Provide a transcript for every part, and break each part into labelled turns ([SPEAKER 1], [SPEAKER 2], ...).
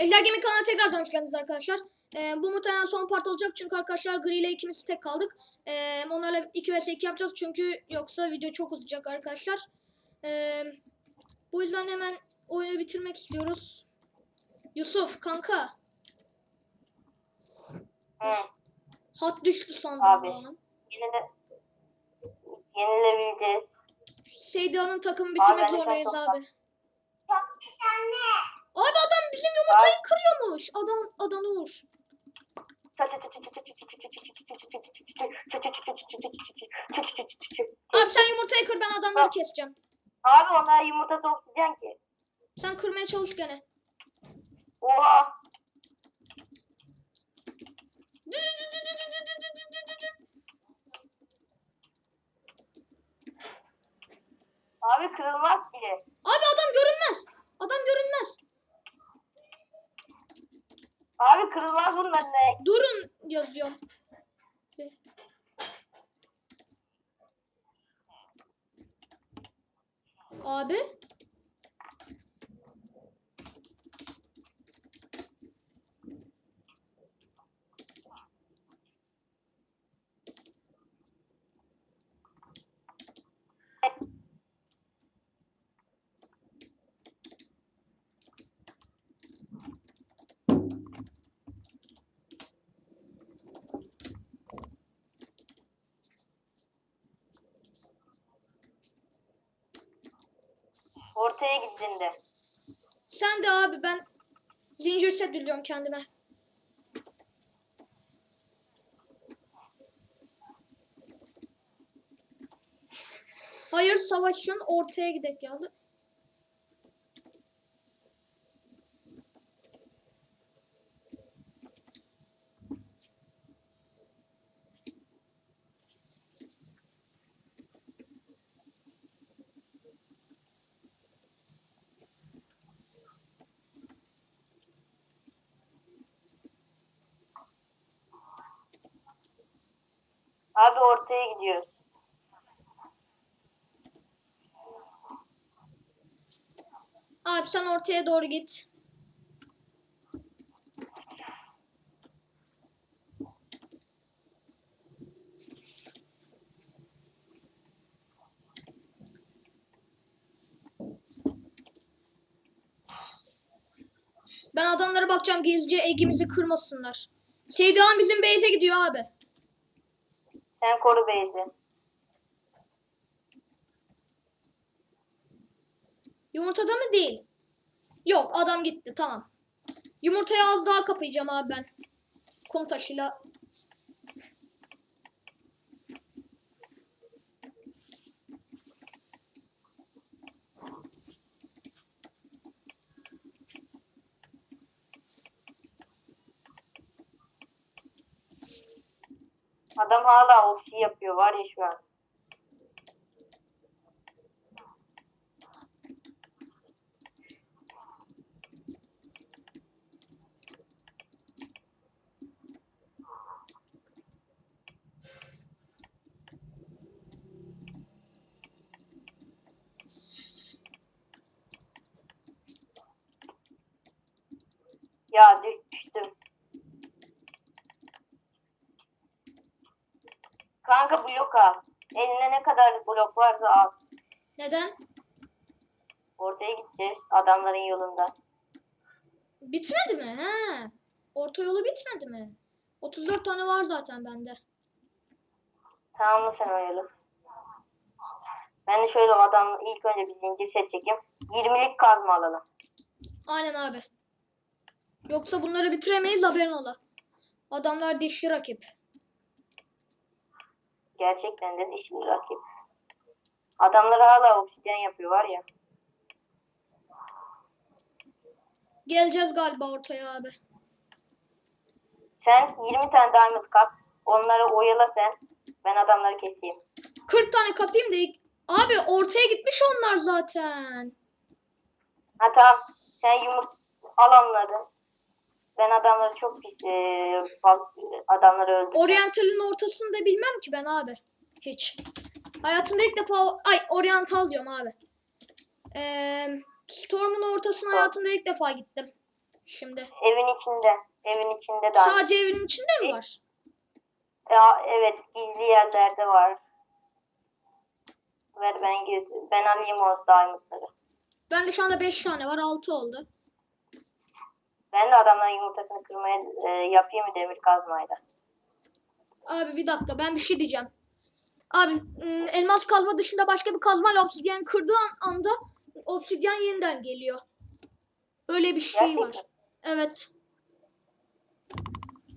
[SPEAKER 1] Ejder Gaming kanalına tekrar hoş geldiniz arkadaşlar. Ee, bu muhtemelen son part olacak çünkü arkadaşlar Gri ile ikimiz tek kaldık. Ee, onlarla 2 vs 2 yapacağız çünkü yoksa video çok uzayacak arkadaşlar. Ee, bu yüzden hemen oyunu bitirmek istiyoruz. Yusuf kanka
[SPEAKER 2] Hı.
[SPEAKER 1] hat düştü sandım
[SPEAKER 2] Abi. Yenile... Yenilebileceğiz.
[SPEAKER 1] Seyda'nın takımı bitirmek
[SPEAKER 2] de
[SPEAKER 1] zorundayız abi. Abi adam bizim yumurtayı kırıyormuş. Adam Adan Uğur. Abi sen yumurtayı kır ben adamları keseceğim.
[SPEAKER 2] Abi onlar yumurtası oksijen ki.
[SPEAKER 1] Sen kırmaya çalış gene.
[SPEAKER 2] Oha. Abi kırılmaz ki.
[SPEAKER 1] Abi adam görünmez. Adam görünmez.
[SPEAKER 2] Abi kırılmaz bunlar ne?
[SPEAKER 1] Durun yazıyorum. Abi.
[SPEAKER 2] Ortaya gittiğinde.
[SPEAKER 1] Sen de abi ben zincir set diliyorum kendime. Hayır savaşın ortaya gidek ya.
[SPEAKER 2] Abi ortaya gidiyoruz.
[SPEAKER 1] Abi sen ortaya doğru git. Ben adamlara bakacağım gizlice egimizi kırmasınlar. Seydihan bizim base'e gidiyor abi.
[SPEAKER 2] Sen koru Beyzi.
[SPEAKER 1] Yumurtada mı değil? Yok adam gitti tamam. Yumurtayı az daha kapayacağım abi ben. Kum taşıyla.
[SPEAKER 2] Adam hala ofisi yapıyor var ya şu an. Ya düştüm. Kanka blok al. Eline ne kadar blok varsa al.
[SPEAKER 1] Neden?
[SPEAKER 2] Ortaya gideceğiz adamların yolunda.
[SPEAKER 1] Bitmedi mi? He. Orta yolu bitmedi mi? 34 tane var zaten bende.
[SPEAKER 2] Tamam mı sen o yolu? Ben de şöyle adam ilk önce bir zincir set çekeyim. 20'lik kazma alalım.
[SPEAKER 1] Aynen abi. Yoksa bunları bitiremeyiz haberin ola. Adamlar dişli rakip.
[SPEAKER 2] Gerçekten de dişli rakip. Adamlar hala obsidyen yapıyor var ya.
[SPEAKER 1] Geleceğiz galiba ortaya abi.
[SPEAKER 2] Sen 20 tane diamond kap. Onları oyala sen. Ben adamları keseyim.
[SPEAKER 1] 40 tane kapayım da Abi ortaya gitmiş onlar zaten.
[SPEAKER 2] Ha tamam. Sen yumurt al onları. Ben adamları çok pis eee, fal- adamları öldürdüm.
[SPEAKER 1] Oriental'in ortasını da bilmem ki ben abi. Hiç. Hayatımda ilk defa ay Oriental diyorum abi. Ee, Storm'un ortasına hayatımda ilk defa gittim. şimdi?
[SPEAKER 2] Evin içinde. Evin içinde diamond.
[SPEAKER 1] Sadece evin içinde mi var?
[SPEAKER 2] Ya, evet gizli yerlerde var. Ver ben gizli. Ben alayım o diamondları.
[SPEAKER 1] Bende şu anda 5 tane var 6 oldu.
[SPEAKER 2] Ben de adamların yumurtasını kırmaya e, yapayım mı demir kazmayla?
[SPEAKER 1] Abi bir dakika ben bir şey diyeceğim. Abi ım, elmas kazma dışında başka bir kazmayla obsidyen kırdığı an- anda obsidyen yeniden geliyor. Öyle bir şey var.
[SPEAKER 2] Gerçekten.
[SPEAKER 1] Evet.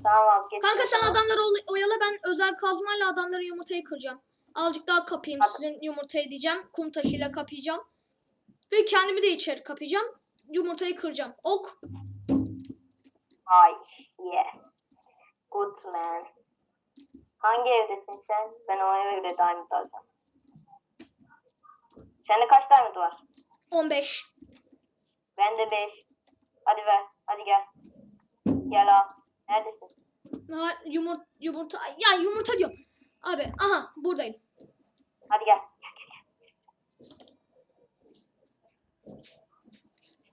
[SPEAKER 2] Tamam.
[SPEAKER 1] Kanka sen adamları oy- oyala ben özel kazmayla adamların yumurtayı kıracağım. Azıcık daha kapayım
[SPEAKER 2] Hadi.
[SPEAKER 1] sizin yumurtayı diyeceğim. Kum taşıyla kapayacağım. Ve kendimi de içeri kapayacağım. Yumurtayı kıracağım. Ok.
[SPEAKER 2] Ay yes. Good man. Hangi evdesin sen? Ben o eve göre diamond alacağım. Sende kaç diamond var?
[SPEAKER 1] 15.
[SPEAKER 2] Bende 5. Hadi ver. Hadi gel. Gel al. Neredesin?
[SPEAKER 1] Ha, yumur, yumurta. Ya yumurta diyorum. Abi aha buradayım.
[SPEAKER 2] Hadi gel.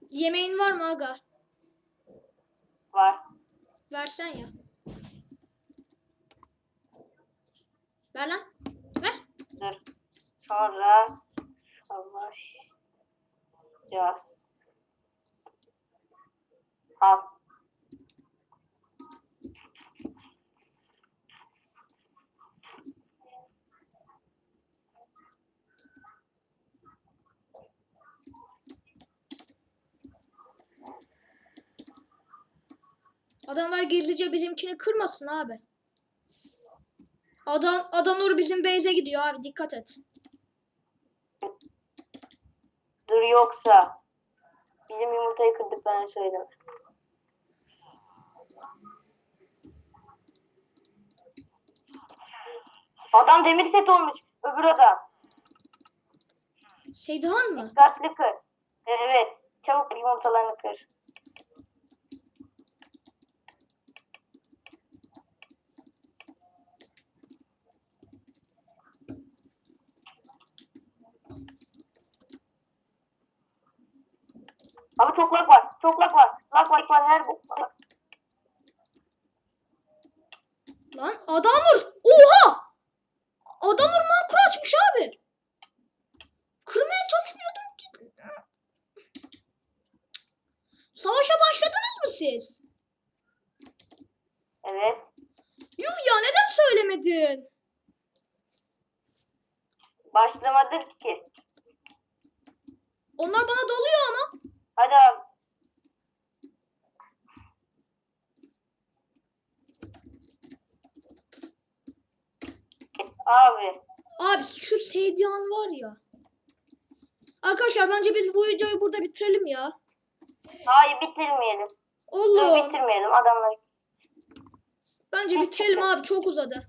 [SPEAKER 1] Yemeğin var mı aga?
[SPEAKER 2] Var.
[SPEAKER 1] Versen ya. Ver lan. Ver.
[SPEAKER 2] Dur. Sonra savaşacağız. Al.
[SPEAKER 1] Adamlar gizlice bizimkini kırmasın abi. Adam Adanur bizim base'e gidiyor abi dikkat et.
[SPEAKER 2] Dur yoksa bizim yumurtayı kırdıklarını söyledim. Adam demir set olmuş. Öbür adam.
[SPEAKER 1] Seydihan mı?
[SPEAKER 2] Dikkatli kır. Evet. Çabuk yumurtalarını kır. Abi çok lag var. Çok lag var. Lag var. var. Her bu.
[SPEAKER 1] Lan Adanur! Oha! Adanur makro açmış abi. Kırmaya çalışmıyordum ki. Savaşa başladınız mı siz?
[SPEAKER 2] Evet.
[SPEAKER 1] Yuh ya neden söylemedin?
[SPEAKER 2] Başlamadık ki.
[SPEAKER 1] Onlar bana dalıyor ama.
[SPEAKER 2] Hadi abi. Abi.
[SPEAKER 1] Abi şu Seydihan var ya. Arkadaşlar bence biz bu videoyu burada bitirelim ya.
[SPEAKER 2] Hayır bitirmeyelim. Dur
[SPEAKER 1] Oğlum.
[SPEAKER 2] bitirmeyelim adamlar.
[SPEAKER 1] Bence bitirelim abi çok uzadı.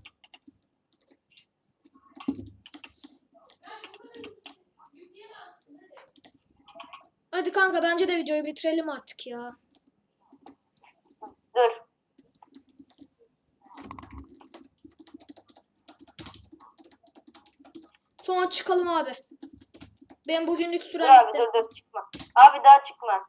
[SPEAKER 1] Hadi kanka bence de videoyu bitirelim artık ya.
[SPEAKER 2] Dur.
[SPEAKER 1] Sonra çıkalım abi. Ben bugünlük
[SPEAKER 2] Dur
[SPEAKER 1] sürem
[SPEAKER 2] abi
[SPEAKER 1] bitti.
[SPEAKER 2] dur dur çıkma. Abi daha çıkma.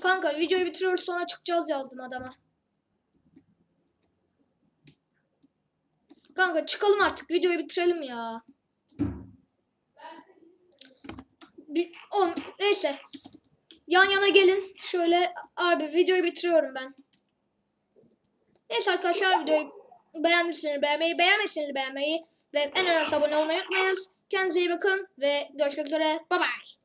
[SPEAKER 1] Kanka videoyu bitiriyoruz sonra çıkacağız yazdım adama. Kanka çıkalım artık videoyu bitirelim ya. Bir, on, neyse. Yan yana gelin. Şöyle abi videoyu bitiriyorum ben. Neyse arkadaşlar videoyu beğendiyseniz beğenmeyi, beğenmezseniz beğenmeyi ve en önemlisi abone olmayı unutmayınız. Kendinize iyi bakın ve görüşmek üzere. Bye bye.